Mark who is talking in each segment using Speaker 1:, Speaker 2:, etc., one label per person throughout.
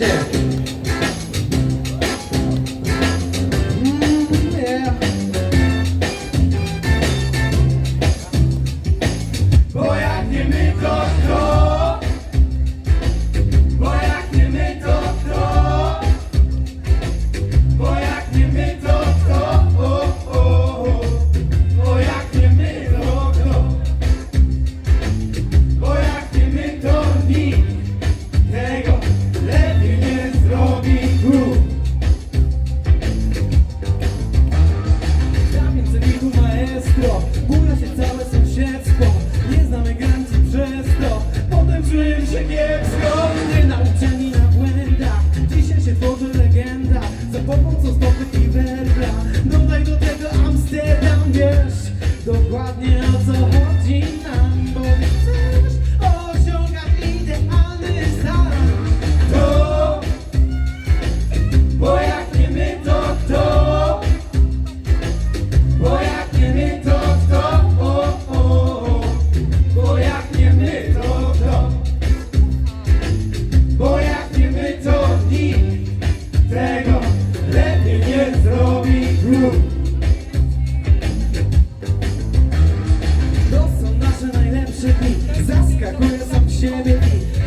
Speaker 1: Dude. dokładnie o co chodzi. Zaskakuje sam siebie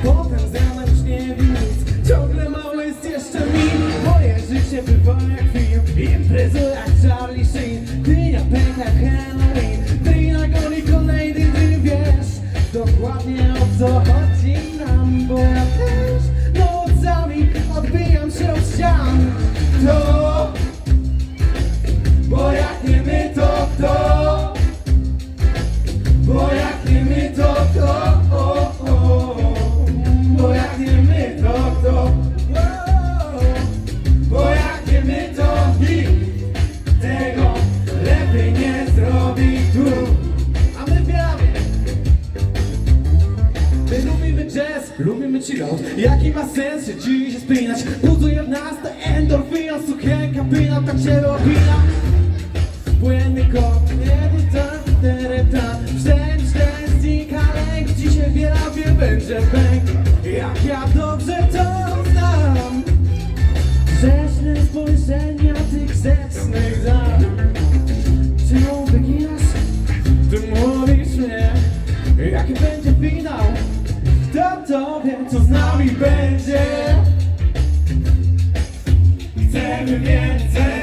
Speaker 1: Potem z rana już nie wiem nic. Ciągle mało jest jeszcze mi. Moje życie bywa jak film. Imprezy jak Charlie Sheen. Ty ja pęka Halloween Ty jak Oli Colady Ty wiesz dokładnie o co chodzi nam Bo ja też nocami odbijam się od ścian. To Lubimy chillout, jaki ma sens się dziś spinać? Puzuje w nas endorfina, sukienka, pina, tak się sobie, co z nami będzie? Chcemy więcej.